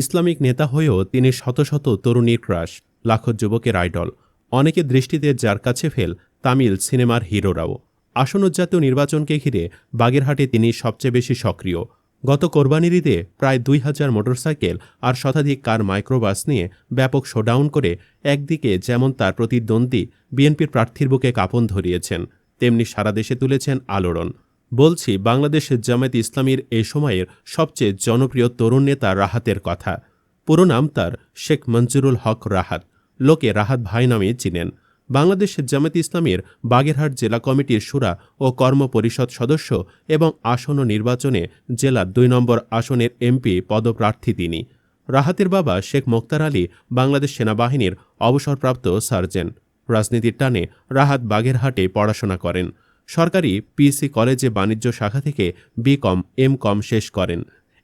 Islamic নেতা হয়েও তিনি শত শত তরুণীর ক্রাশ, লাখো যুবকের আইডল, অনেকে দৃষ্টিতে যার কাছে ফেল তামিল সিনেমার হিরোরাও। আসন্ন জাতীয় নির্বাচনকে ঘিরে বাগেরহাটে তিনি সবচেয়ে বেশি সক্রিয়। গত কোরবানির ঈদে প্রায় দুই হাজার মোটরসাইকেল আর শতাধিক কার মাইক্রোবাস নিয়ে ব্যাপক শোডাউন করে একদিকে যেমন তার প্রতিদ্বন্দ্বী বিএনপির প্রার্থীর বুকে কাপন ধরিয়েছেন, তেমনি সারা দেশে তুলেছেন আলোড়ন। বলছি, বাংলাদেশের জামায়াত ইসলামীর এ সময়ের সবচেয়ে জনপ্রিয় তরুণ নেতা রাহাতের কথা। পুরো নাম তার, শেখ মঞ্জুরুল হক রাহাত। লোকে রাহাত ভাই নামে চিনেন। বাংলাদেশের জামায়াত ইসলামীর বাগেরহাট জেলা কমিটির সুরা ও কর্ম পরিষদ সদস্য এবং আসন্ন নির্বাচনে জেলার দুই নম্বর আসনের এমপি পদপ্রার্থী তিনি। রাহাতের বাবা শেখ মোক্তার আলী বাংলাদেশ সেনাবাহিনীর অবসরপ্রাপ্ত সার্জেন্ট। রাজনীতির টানে রাহাত বাগেরহাটে পড়াশোনা করেন। সরকারি পিসি কলেজে বাণিজ্য শাখা থেকে বি কম, এম কম শেষ করেন।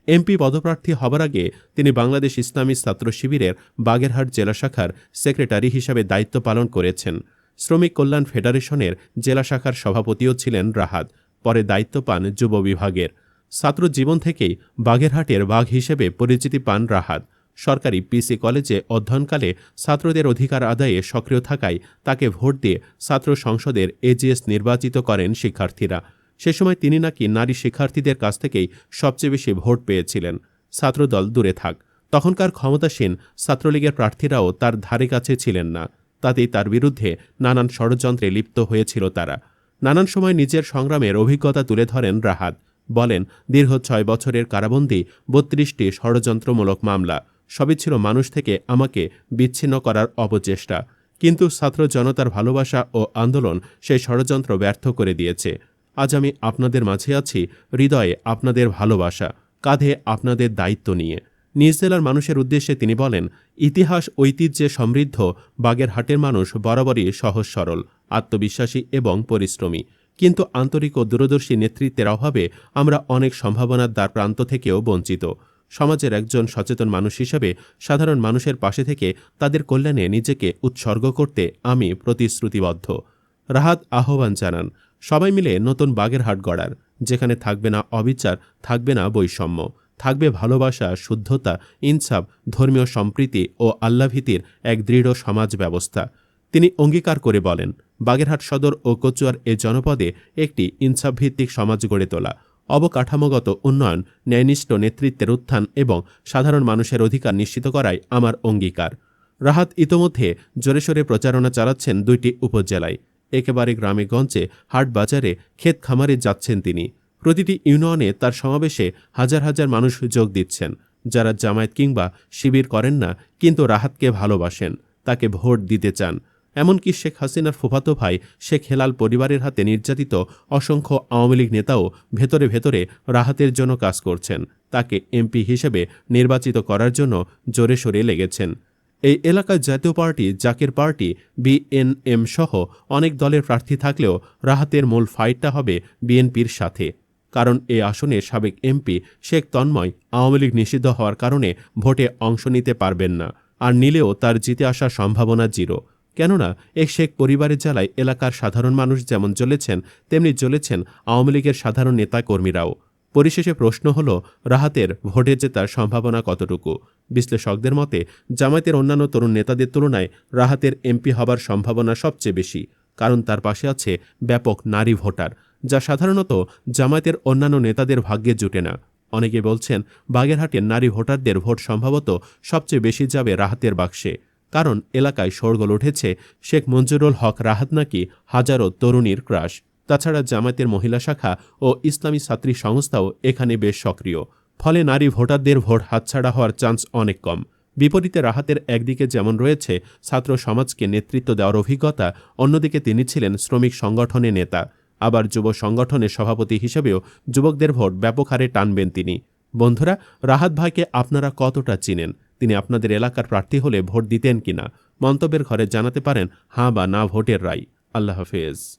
এমপি পদপ্রার্থী হবার আগে তিনি বাংলাদেশ ইসলামী ছাত্র শিবিরের বাগেরহাট জেলা শাখার সেক্রেটারি হিসাবে দায়িত্ব পালন করেছেন। শ্রমিক কল্যাণ ফেডারেশনের জেলা শাখার সভাপতিও ছিলেন রাহাত, পরে দায়িত্ব পান যুব বিভাগের। ছাত্র জীবন থেকেই বাগেরহাটের বাঘ হিসেবে পরিচিতি পান রাহাত। সরকারি পিসি কলেজে অধ্যয়নকালে ছাত্রদের অধিকার আদায়ে সক্রিয় থাকায় তাকে ভোট দিয়ে ছাত্র সংসদের এজিএস নির্বাচিত করেন শিক্ষার্থীরা। সে সময় তিনি নাকি নারী শিক্ষার্থীদের কাছ থেকেই সবচেয়ে বেশি ভোট পেয়েছিলেন। ছাত্রদল দূরে থাক। তখনকার ক্ষমতাসীন ছাত্রলীগের প্রার্থীরাও তার ধারে কাছে ছিলেন না। তাতেই তার বিরুদ্ধে নানান ষড়যন্ত্রে লিপ্ত হয়েছিল তারা। নানান সময় নিজের সংগ্রামের অভিজ্ঞতা তুলে ধরেন রাহাত। বলেন, দীর্ঘ ছয় বছরের কারাবন্দী, বত্রিশটি ষড়যন্ত্রমূলক মামলা। সবই ছিল মানুষ থেকে আমাকে বিচ্ছিন্ন করার অপচেষ্টা। কিন্তু ছাত্র জনতার ভালোবাসা ও আন্দোলন সেই ষড়যন্ত্র ব্যর্থ করে দিয়েছে। আজ আমি আপনাদের মাঝে আছি, হৃদয়ে আপনাদের ভালোবাসা, কাঁধে আপনাদের দায়িত্ব নিয়ে। নিজ জেলার মানুষের উদ্দেশ্যে তিনি বলেন, ইতিহাস, ঐতিহ্যে সমৃদ্ধ, বাগেরহাটের মানুষ বরাবরই সহজ সরল, আত্মবিশ্বাসী এবং পরিশ্রমী। কিন্তু আন্তরিক ও দূরদর্শী নেতৃত্বের অভাবে আমরা অনেক সম্ভাবনার দ্বার প্রান্ত থেকেও বঞ্চিত। সমাজের একজন সচেতন মানুষ হিসেবে সাধারণ মানুষের পাশে থেকে তাদের কল্যাণে নিজেকে উৎসর্গ করতে আমি প্রতিশ্রুতিবদ্ধ। রাহাত আহ্বান জানান, সবাই মিলে নতুন বাগেরহাট গড়ার, যেখানে থাকবে না অবিচার, থাকবে না বৈষম্য, থাকবে ভালোবাসা, শুদ্ধতা, ইনসাফ, ধর্মীয় সম্প্রীতি ও আল্লাভীতির এক দৃঢ় সমাজ ব্যবস্থা। তিনি অঙ্গীকার করে বলেন, বাগেরহাট সদর ও কচুয়ার এ জনপদে একটি ইনসাফভিত্তিক সমাজ গড়ে তোলা। অবকাঠামোগত উন্নয়ন, ন্যায়নিষ্ঠ নেতৃত্বের উত্থান এবং সাধারণ মানুষের অধিকার নিশ্চিত করাই আমার অঙ্গীকার। রাহাত ইতোমধ্যে জোরেশোরে প্রচারণা চালাচ্ছেন দুইটি উপজেলায়। একেবারে গ্রামে গঞ্জে হাট বাজারে ক্ষেত খামারে যাচ্ছেন তিনি। প্রতিটি ইউনিয়নে তার সমাবেশে হাজার হাজার মানুষ যোগ দিচ্ছেন। যারা জামায়াত কিংবা শিবির করেন না, কিন্তু রাহাতকে ভালোবাসেন, তাকে ভোট দিতে চান। এমনকি শেখ হাসিনার ফুফাতো ভাই শেখ হেলাল পরিবারের হাতে নির্যাতিত অসংখ্য আওয়ামী লীগ নেতাও ভেতরে ভেতরে রাহাতের জন্য কাজ করছেন। তাকে এমপি হিসেবে নির্বাচিত করার জন্য জোরে সরে লেগেছেন। এই এলাকায় জাতীয় পার্টি, জাকের পার্টি, বিএনএম সহ অনেক দলের প্রার্থী থাকলেও রাহাতের মূল ফাইটটা হবে বিএনপির সাথে। কারণ এ আসনে সাবেক এমপি শেখ তন্ময় আওয়ামী লীগ নিষিদ্ধ হওয়ার কারণে ভোটে অংশ নিতে পারবেন না। আর নিলেও তার জিতে আসার সম্ভাবনা জিরো। কেননা এক শেখ পরিবারের জ্বালায় এলাকার সাধারণ মানুষ যেমন জ্বলেছেন, তেমনি জ্বলেছেন আওয়ামী লীগের সাধারণ নেতা কর্মীরাও পরিশেষে প্রশ্ন হল, রাহাতের ভোটে জেতার সম্ভাবনা কতটুকু? বিশ্লেষকদের মতে, জামায়াতের অন্যান্য তরুণ নেতাদের তুলনায় রাহাতের এমপি হবার সম্ভাবনা সবচেয়ে বেশি, কারণ তার পাশে আছে ব্যাপক নারী ভোটার, যা সাধারণত জামায়াতের অন্যান্য নেতাদের ভাগ্যে জুটে না। অনেকে বলছেন, বাগেরহাটের নারী ভোটারদের ভোট সম্ভবত সবচেয়ে বেশি যাবে রাহাতের বাক্সে। কারণ এলাকায় শোরগোল উঠেছে। শেখ মঞ্জুরুল হক রাহাত নাকি হাজারো তরুণীর ক্রাশ। তাছাড়া জামায়াতের মহিলা শাখা ও ইসলামী ছাত্রী সংস্থাও এখানে বেশ সক্রিয়। ফলে নারী ভোটারদের ভোট হাতছাড়া হওয়ার চান্স অনেক কম। বিপরীতে রাহাতের একদিকে যেমন রয়েছে ছাত্র সমাজকে নেতৃত্ব দেওয়ার অভিজ্ঞতা, অন্যদিকে তিনি ছিলেন শ্রমিক সংগঠনের নেতা। আবার যুব সংগঠনের সভাপতি হিসেবেও যুবকদের ভোট ব্যাপক হারে টানবেন তিনি। বন্ধুরা, রাহাত ভাইকে আপনারা কতটা চিনেন? তিনি আপনাদের এলাকার প্রার্থী হলে ভোট দিতেন কিনা? মন্তব্যের ঘরে জানাতে পারেন হাঁ বা না, ভোটের রায়। আল্লাহ হাফেজ।